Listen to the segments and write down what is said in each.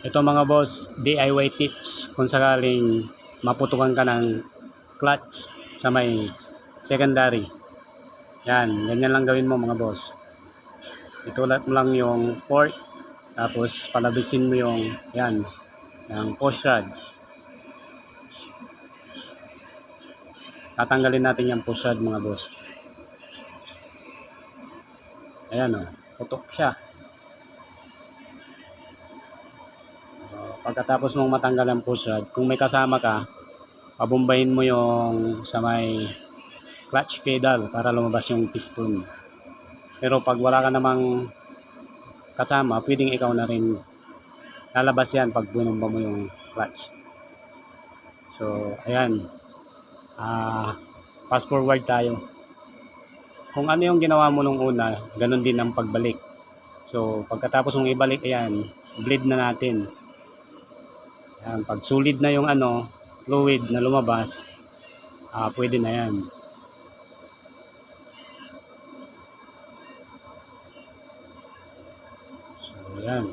Ito mga boss, DIY tips kung sakaling maputukan ka ng clutch sa may secondary. Yan, ganyan lang gawin mo mga boss. Itulat mo lang yung port, tapos palabisin mo yung, yan, yung push rod. Tatanggalin natin yung push rod mga boss. Ayan o, putok siya. Pagkatapos mong matanggal ang push rod, kung may kasama ka, pabombahin mo yung sa may clutch pedal para lumabas yung piston. Pero pag wala ka namang kasama, pwedeng ikaw na rin lalabas yan pag binumba mo yung clutch. So, ayan. Ah, fast forward tayo. Kung ano yung ginawa mo nung una, ganun din ang pagbalik. So, pagkatapos mong ibalik, ayan, bleed na natin. Ayan, pag solid na yung ano, fluid na lumabas, ah, pwede na yan. So, ayan.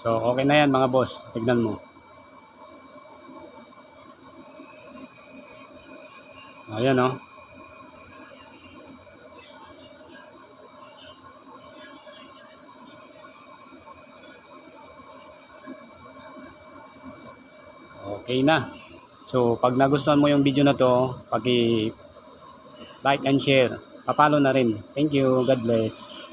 So, okay na yan mga boss. Tignan mo. Ayan oh. Okay na. So, pag nagustuhan mo yung video na to, paki like and share. Papalo na rin. Thank you. God bless.